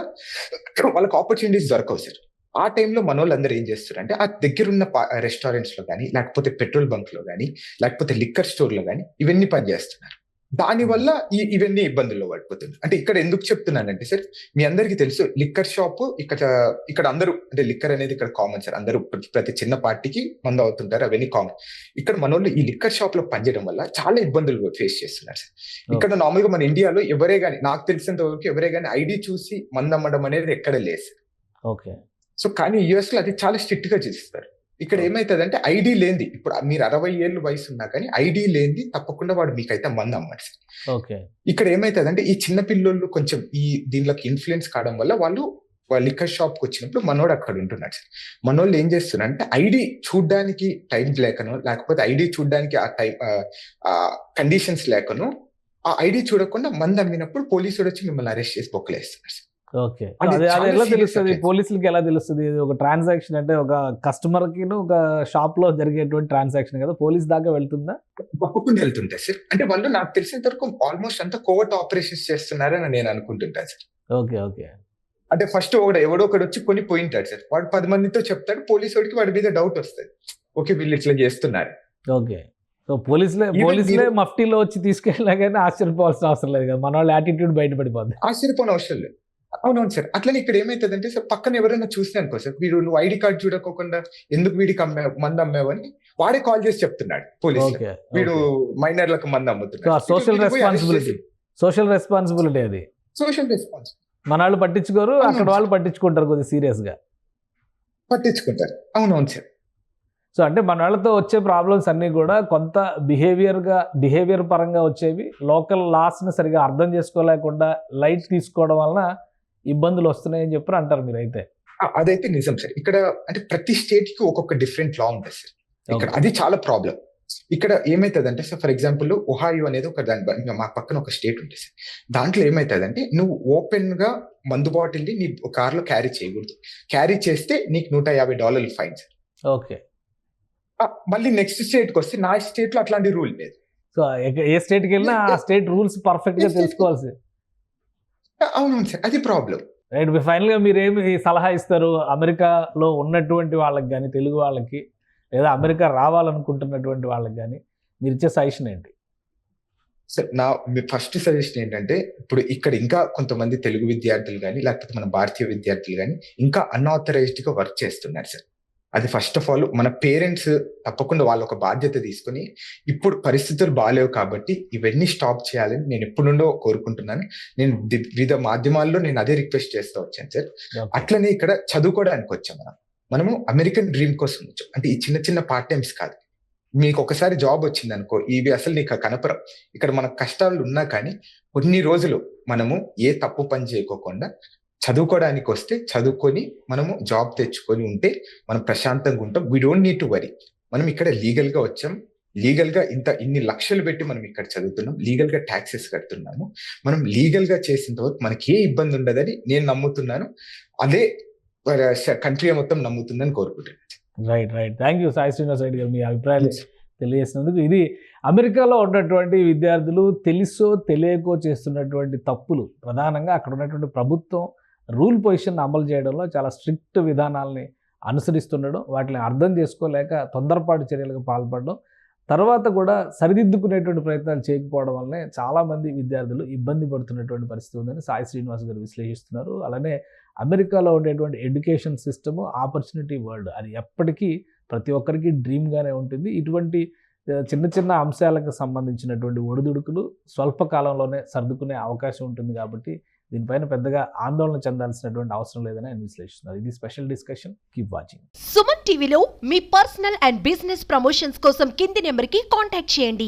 వాళ్ళకి ఆపర్చునిటీస్ దొరకవు సార్. ఆ టైంలో మన వాళ్ళందరూ ఏం చేస్తారు అంటే ఆ దగ్గరున్న రెస్టారెంట్స్లో కానీ లేకపోతే పెట్రోల్ బంక్లో కానీ లేకపోతే లిక్కర్ స్టోర్లో కానీ ఇవన్నీ పనిచేస్తున్నారు. దాని వల్ల ఈ ఇవన్నీ ఇబ్బందుల్లో పడిపోతుంది అంటే ఇక్కడ ఎందుకు చెప్తున్నానంటే సార్ మీ అందరికీ తెలుసు లిక్కర్ షాప్ ఇక్కడ ఇక్కడ అందరూ అంటే లిక్కర్ అనేది ఇక్కడ కామన్ సార్. అందరూ ప్రతి- చిన్న పార్టీకి మందు అవుతుంటారు అవన్నీ కామన్. ఇక్కడ మన వాళ్ళు ఈ లిక్కర్ షాప్లో పనిచేయడం వల్ల చాలా ఇబ్బందులు ఫేస్ చేస్తున్నారు సార్. ఇక్కడ నార్మల్గా మన ఇండియాలో ఎవరే గానీ నాకు తెలిసినంత వరకు ఎవరే గానీ ఐడి చూసి మందు అమ్మడం అనేది ఎక్కడ లేదు సార్. ఓకే. సో కానీ యుఎస్లో అది చాలా స్ట్రిక్ట్గా చేస్తారు. ఇక్కడ ఏమైతుందంటే ఐడి లేనిది. ఇప్పుడు మీరు అరవై ఏళ్ళు వయసు ఉన్నా కానీ ఐడి లేనిది తప్పకుండా వాడు మీకైతే మంది అమ్మాడు సార్. ఓకే. ఇక్కడ ఏమైతుందంటే ఈ చిన్న పిల్లోళ్ళు కొంచెం ఈ దీనిలోకి ఇన్ఫ్లుయెన్స్ కావడం వల్ల వాళ్ళు లిక్కర్ షాప్కి వచ్చినప్పుడు మనోడు అక్కడ ఉంటున్నాడు సార్. మనోళ్ళు ఏం చేస్తున్నారు అంటే ఐడి చూడడానికి టైం లేకనో లేకపోతే ఐడి చూడడానికి ఆ టైం కండిషన్స్ లేకనో ఆ ఐడి చూడకుండా మంది అమ్మినప్పుడు పోలీసుడు వచ్చి మిమ్మల్ని అరెస్ట్ చేసి బొక్కలేస్తున్నారు సార్. ఓకే. అది ఎలా తెలుస్తుంది. పోలీసులకి ఎలా తెలుస్తుంది? ఒక ట్రాన్సాక్షన్ అంటే ఒక కస్టమర్కి ఒక షాప్లో జరిగేటువంటి ట్రాన్సాక్షన్ కదా? పోలీస్ దాకా వెళ్తుందా? తప్పకుండా వెళ్తుంటాయి సార్. అంటే వాళ్ళు నాకు తెలిసినంత వరకు ఆల్మోస్ట్ అంతా కోవర్ట్ ఆపరేషన్స్ చేస్తున్నారని నేను అనుకుంటుంటాను సార్. Okay okay. అంటే ఫస్ట్ ఒకడు ఎవడో ఒకడు వచ్చి కొని పోయింటాడు సార్. వాడు పది మందితో చెప్తాడు పోలీసు వాడికి వాడి మీద డౌట్ వస్తుంది. ఓకే వీళ్ళు ఇట్లా చేస్తున్నారు. ఓకే. సో పోలీసులే పోలీసులే మఫ్టీలో వచ్చి తీసుకెళ్ళినా కానీ ఆశ్చర్యపోవాల్సిన అవసరం లేదు కదా? మన వాళ్ళ యాటిట్యూడ్ బయటపడిపోద్ది. ఆశ్చర్యపోని అవసరం లేదు. అవునవును సార్. అట్లనే ఇక్కడ ఏమైతుందంటే సార్ పక్కన ఎవరైనా చూసినా అనుకో సార్ వీడు నువ్వు ఐడి కార్డ్ చూడకోకుండా ఎందుకు వీడికి అమ్మా మంది అమ్మావని వాడే కాల్ చేసి చెప్తున్నాడు పోలీసు వీడు మైనర్లకు మంది అమ్ముతున్నాడు. Social responsibility. సోషల్ రెస్పాన్సిబిలిటీ అది. సోషల్ రెస్పాన్స్ మన వాళ్ళు పట్టించుకోరు. అక్కడ వాళ్ళు పట్టించుకుంటారు కొద్దిగా సీరియస్గా పట్టించుకుంటారు. అవునవును సార్. సో అంటే మన వాళ్ళతో వచ్చే ప్రాబ్లమ్స్ అన్నీ కూడా కొంత బిహేవియర్గా బిహేవియర్ పరంగా వచ్చేవి లోకల్ లాస్ని సరిగా అర్థం చేసుకోలేకుండా లైట్ తీసుకోవడం వలన ఇబ్బందులు వస్తున్నాయని చెప్పి అంటారు మీరైతే. ఆ, అదైతే నిజం సార్. ఇక్కడ అంటే ప్రతి స్టేట్కి ఒక్కొక్క డిఫరెంట్ లా ఉంటుంది సార్. ఇక్కడ అది చాలా ప్రాబ్లం ఇక్కడ ఏమైతుందంటే సార్ ఫర్ ఎగ్జాంపుల్ ఒహాయో అనేది ఒక దాని మా పక్కన ఒక స్టేట్ ఉంటుంది సార్. దాంట్లో ఏమైతుందంటే నువ్వు ఓపెన్గా మందు బాటిల్ని నీ కార్లో క్యారీ చేయకూడదు. క్యారీ చేస్తే నీకు నూట యాభై డాలర్లు ఫైన్ సార్. ఓకే. మళ్ళీ నెక్స్ట్ స్టేట్కి వస్తే నా స్టేట్లో అట్లాంటి రూల్ లేదు. సో ఏ స్టేట్కి వెళ్ళినా ఆ స్టేట్ రూల్స్ పర్ఫెక్ట్గా తెలుసుకోవాల్సి ఆ, అవునవును సార్ అది ప్రాబ్లం రైట్ ఫైనల్గా మీరు ఏమి సలహా ఇస్తారు? అమెరికాలో ఉన్నటువంటి వాళ్ళకి కానీ తెలుగు వాళ్ళకి లేదా అమెరికా రావాలనుకుంటున్నటువంటి వాళ్ళకి కానీ మీరు ఇచ్చే సజెషన్ ఏంటి? సార్ నా ఫస్ట్ సజెషన్ ఏంటంటే ఇప్పుడు ఇక్కడ ఇంకా కొంతమంది తెలుగు విద్యార్థులు కానీ లేకపోతే మన భారతీయ విద్యార్థులు కానీ ఇంకా అన్ఆథరైజ్డ్గా వర్క్ చేస్తున్నారు సార్ అది ఫస్ట్ ఆఫ్ ఆల్ మన పేరెంట్స్ తప్పకుండా వాళ్ళ ఒక బాధ్యత తీసుకొని ఇప్పుడు పరిస్థితులు బాగాలేవు కాబట్టి ఇవన్నీ స్టాప్ చేయాలని నేను ఎప్పటి నుండో కోరుకుంటున్నాను. నేను వివిధ మాధ్యమాల్లో నేను అదే రిక్వెస్ట్ చేస్తూ వచ్చాను సార్. అట్లనే ఇక్కడ చదువుకోవడానికి వచ్చాం మనం. మనము అమెరికన్ డ్రీమ్ కోసం వచ్చాం. అంటే ఈ చిన్న చిన్న పార్ట్ టైమ్స్ కాదు. మీకు ఒకసారి జాబ్ వచ్చింది అనుకో ఇవి అసలు నీకు కనపరం. ఇక్కడ మన కష్టాలు ఉన్నా కానీ కొన్ని రోజులు మనము ఏ తప్పు పని చేయకోకుండా చదువుకోవడానికి వస్తే చదువుకొని మనము జాబ్ తెచ్చుకొని ఉంటే మనం ప్రశాంతంగా ఉంటాం. We don't need to worry మనం ఇక్కడ లీగల్గా వచ్చాం. లీగల్గా ఇంత ఇన్ని లక్షలు పెట్టి మనం ఇక్కడ చదువుతున్నాం. లీగల్గా ట్యాక్సెస్ కడుతున్నాము. మనం లీగల్గా చేసినంత వరకు మనకి ఏ ఇబ్బంది ఉండదని నేను నమ్ముతున్నాను. అదే కంట్రీ మొత్తం నమ్ముతుందని కోరుకుంటున్నాను. Right right thank you Sai Srinivas Reddy గారు. మీ అభిప్రాయాలు తెలియజేసినందుకు ఇది అమెరికాలో ఉన్నటువంటి విద్యార్థులు తెలుసో తెలియకో చేస్తున్నటువంటి తప్పులు. ప్రధానంగా అక్కడ ఉన్నటువంటి ప్రభుత్వం రూల్ పొజిషన్ అమలు చేయడంలో చాలా స్ట్రిక్ట్ విధానాలని అనుసరిస్తుండడం వాటిని అర్థం చేసుకోలేక తొందరపాటు చర్యలకు పాల్పడడం తర్వాత కూడా సరిదిద్దుకునేటువంటి ప్రయత్నాలు చేయకపోవడం వల్లనే చాలామంది విద్యార్థులు ఇబ్బంది పడుతున్నటువంటి పరిస్థితి ఉందని సాయి శ్రీనివాస్ గారు విశ్లేషిస్తున్నారు. అలానే అమెరికాలో ఉండేటువంటి ఎడ్యుకేషన్ సిస్టమ్ ఆపర్చునిటీ వరల్డ్ అది ఎప్పటికీ ప్రతి ఒక్కరికి డ్రీమ్గానే ఉంటుంది. ఇటువంటి చిన్న చిన్న అంశాలకు సంబంధించినటువంటి ఒడిదుడుకులు స్వల్ప కాలంలోనే సర్దుకునే అవకాశం ఉంటుంది కాబట్టి దీనిపైన పెద్దగా ఆందోళన చెందాల్సినటువంటి అవసరం లేదని ఆయన విశ్లేషిస్తున్నారు. ఇది special discussion. Keep watching Suman టీవీలో మీ పర్సనల్ అండ్ బిజినెస్ ప్రమోషన్స్ కోసం కింది నెంబర్కి కాంటాక్ట్ చేయండి.